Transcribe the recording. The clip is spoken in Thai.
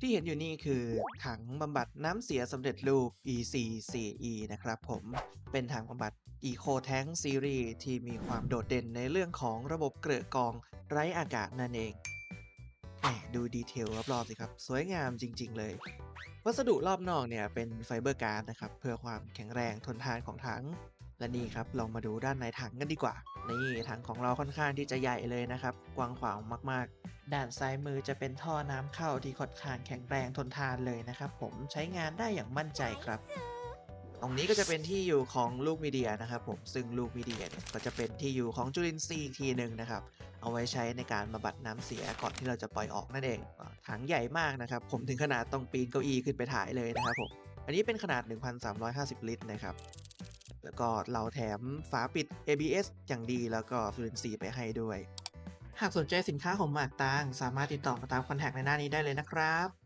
ที่เห็นอยู่นี่คือถังบำบัดน้ำเสียสำเร็จรูป EC4E นะครับผม เป็นถังบำบัด Eco Tank Series ที่มีความโดดเด่นในเรื่องของระบบเกลือกองไร้อากาศนั่นเองดูดีเทลรอบๆสิครับ สวยงามจริง ๆ เลย วัสดุรอบนอกเนี่ยเป็นไฟเบอร์การ์ดนะครับ เพื่อความแข็งแรงทนทานของถัง และนี่ครับลองมาดูด้านในถังกันดีกว่า นี่ถังของเราค่อนข้างที่จะใหญ่เลยนะครับ กว้างขวางมากๆ ด้านซ้ายมือจะเป็นท่อน้ำเข้าที่ค่อนข้างแข็งแรงทนทานเลยนะครับ ผมใช้งานได้อย่างมั่นใจครับ ตรงนี้ก็จะเป็นที่อยู่ของลูกมีเดียนะครับ ผมซึ่งลูกมีเดียเนี่ยก็จะเป็นที่อยู่ของจุลินทรีย์อีกทีหนึ่งนะครับ เอาไว้ใช้ในการบำบัดน้ำเสียก่อนที่เราจะปล่อยออกนั่นเองถังใหญ่มากนะครับ ผมถึงขนาดต้องปีนเก้าอี้ขึ้นไปถ่ายเลยนะครับผมอันนี้เป็นขนาด 1,350 ลิตรนะครับ แล้วก็เราแถมฝาปิด ABS อย่างดีแล้วก็จุลินทรีย์ไปให้ด้วย หากสนใจสินค้าของหมากตาง สามารถติดต่อมาตามคอนแทคในหน้านี้ได้เลยนะครับ